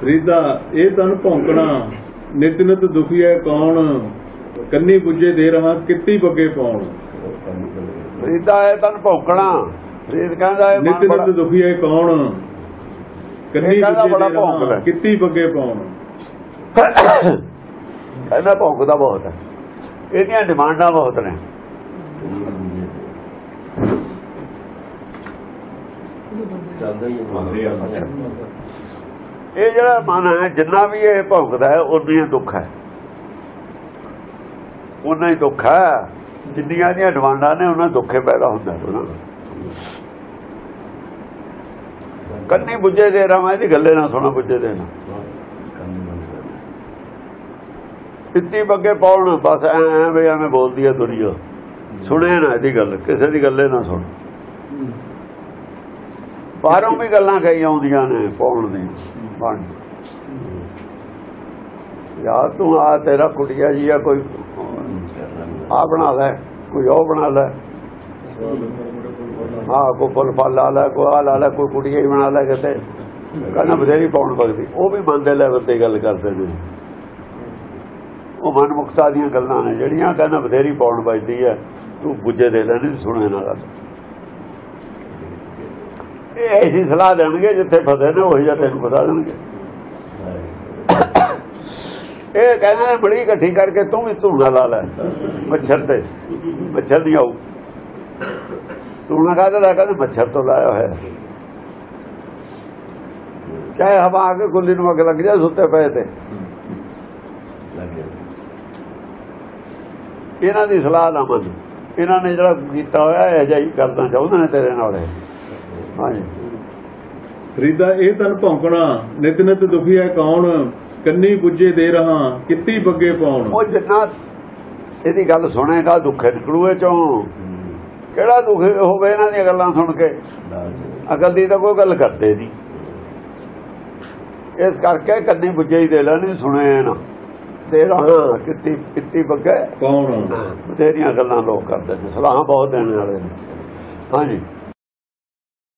ਫਰੀਦਾ ਇਹ ਤਨ ਭੌਂਕਣਾ। ਨਿਤ ਨਿਤ ਦੁਖੀ ਹੈ ਕੌਣ? ਕੰਨੀ ਬੁੱਝੇ ਦੇ ਰਹਾ ਕਿੱਤੀ ਬੱਗੇ ਪਾਉਣ। ਫਰੀਦਾ ਹੈ ਤਨ ਭੌਂਕਣਾ। ਫਰੀਦ ਕਹਿੰਦਾ ਇਹ ਨਿਤ ਮਨ ਬੜਾ ਨਿਤ ਦੁਖੀ ਹੈ ਕੌਣ? ਕੰਨੀ ਇਹ ਬੁੱਝੇ ਦੇ ਰਹਾ ਹੈ। ਕਿੱਤੀ ਬੱਗੇ ਪਾਉਣ। ਕਹਿੰਦਾ ਭੌਂਕਦਾ ਬਹੁਤ ਹੈ। ਇਹਦੀਆਂ ਡਿਮਾਂਡਾਂ ਬਹੁਤ ਨੇ। ਇਹ ਜਿਹੜਾ ਮਨ ਹੈ, ਜਿੰਨਾ ਵੀ ਇਹ ਭੌਂਕਦਾ ਹੈ ਉਨੀ ਹੀ ਦੁੱਖ ਹੈ। ਉਨਾ ਹੀ ਦੁੱਖ ਹੈ। ਜਿੰਨੀਆਂ ਦੀਆਂ ਡਿਮਾਂਡਾਂ ਨੇ ਉਹਨਾਂ ਦੁੱਖੇ ਪੈਦਾ ਹੁੰਦਾ ਉਹਨਾਂ ਕੰਨੀ ਬੁੱਝੇ ਦੇ ਰਹਾ ਇਹਦੀ ਗੱਲੇ ਨਾ ਸੁਣਾ, ਬੁੱਝੇ ਦੇ ਨਾ। ਇੱਤੀ ਬੱਗੇ ਪਾਉਣ ਬਸ ਐ ਐ ਵੀ ਐਵੇਂ ਬੋਲਦੀ ਹੈ ਦੁਨੀਆ। ਸੁਣੇ ਨਾ ਇਹਦੀ ਗੱਲ, ਕਿਸੇ ਦੀ ਗੱਲੇ ਨਾ ਸੁਣ। ਬਾਹਰੋਂ ਵੀ ਗੱਲਾਂ ਕਹੀ ਆਉਂਦੀਆਂ ਨੇ ਪਾਉਣ ਦੀ। ਬਣ ਯਾਰ ਤੂੰ ਆ ਤੇਰਾ ਕੁੜੀਆ ਜੀ ਆ, ਕੋਈ ਆ ਬਣਾ ਲੈ, ਕੋਈ ਉਹ ਬਣਾ ਲੈ। ਹਾਂ, ਕੋਈ ਫੁੱਲ ਫਲ ਲਾ ਲੈ, ਕੋਈ ਆ ਲਾ ਲੈ, ਕੋਈ ਕੁੜੀਆ ਹੀ ਬਣਾ ਲੈ ਕਿਤੇ। ਕਹਿੰਦਾ ਬਥੇਰੀ ਪਾਉਣ ਬਗਦੀ ਉਹ ਵੀ ਮੰਨਦੇ ਦੇ ਲੈਵਲ ਤੇ ਗੱਲ ਕਰਦੇ ਨੇ। ਉਹ ਮਨਮੁਖਤਾ ਦੀਆਂ ਗੱਲਾਂ ਨੇ, ਜਿਹੜੀਆਂ ਕਹਿੰਦਾ ਬਥੇਰੀ ਪਾਉਣ ਵੱਜਦੀ ਹੈ ਤੂੰ ਬੁੱਝੇ ਦੇ ਲੈਣੀ ਸੁਣੇ ਨਾ ਗੱਲ ਇਹ ਐਸੀ ਸਲਾਹ ਦੇਣਗੇ ਜਿੱਥੇ ਫਸੇ ਨੇ ਉਹੀ ਜਿਹਾ ਤੈਨੂੰ ਫਸਾ ਦੇਣਗੇ। ਇਹ ਕਹਿੰਦੇ ਨੇ ਬੜੀ ਇਕੱਠੀ ਕਰਕੇ ਤੂੰ ਵੀ ਧੂਣਾ ਲਾ ਲੈ, ਮੱਛਰ ਤੇ, ਮੱਛਰ ਨਹੀਂ ਆਊ। ਧੂਣਾ ਕਾਹਦਾ ਲਾ ਕਹਿੰਦੇ ਮੱਛਰ ਤੋਂ ਲਾਇਆ ਹੋਇਆ। ਚਾਹੇ ਹਵਾ ਆ ਕੇ ਗੁੱਲੀ ਨੂੰ ਅੱਗ ਲੱਗ ਜਾ ਸੁੱਤੇ ਪਏ ਤੇ। ਇਹਨਾਂ ਦੀ ਸਲਾਹ ਨਾ ਮੰਨ। ਇਹਨਾਂ ਨੇ ਜਿਹੜਾ ਕੀਤਾ ਹੋਇਆ, ਇਹ ਜਿਹਾ ਹੀ ਕਰਨਾ ਚਾਹੁੰਦੇ ਨੇ ਤੇਰੇ ਨਾਲ ਹਾਂਜੀ। ਫਰੀਦਾ ਇਹ ਤਨ ਭੌਂਕਣਾ ਨਿਤ ਨਿਤ ਦੁਖੀ ਹੈ ਕੌਣ? ਕੰਨੀ ਬੁੱਝੇ ਦੇ ਰਹਾ ਕਿੱਤੀ ਬੱਗੇ ਪਾਉਣ? ਉਹ ਜਿੰਨਾ ਇਹਦੀ ਗੱਲ ਸੁਣੇਗਾ ਦੁੱਖ ਨਿਕਲੂ ਇਹ ਚੋਂ। ਕਿਹੜਾ ਦੁੱਖ ਹੋਵੇ ਇਹਨਾਂ ਦੀਆਂ ਗੱਲਾਂ ਸੁਣ ਕੇ? ਅਕਲ ਦੀ ਤਾਂ ਕੋਈ ਗੱਲ ਕਰਦੇ ਨਹੀਂ। ਇਸ ਕਰਕੇ ਕੰਨੀ ਬੁੱਝੇ ਹੀ ਦੇ ਲੈਣੀ ਸੁਣੇ ਨਾ ਤੇ ਰਹਾ ਕਿੱਤੀ ਕਿੱਤੀ ਬੱਗੇ। ਪਾਉਣ ਬਥੇਰੀਆਂ ਗੱਲਾਂ ਲੋਕ ਕਰਦੇ ਨੇ ਸਲਾਹਾਂ ਬਹੁਤ ਦੇਣ ਵਾਲੇ ਨੇ। ਹਾਂਜੀ।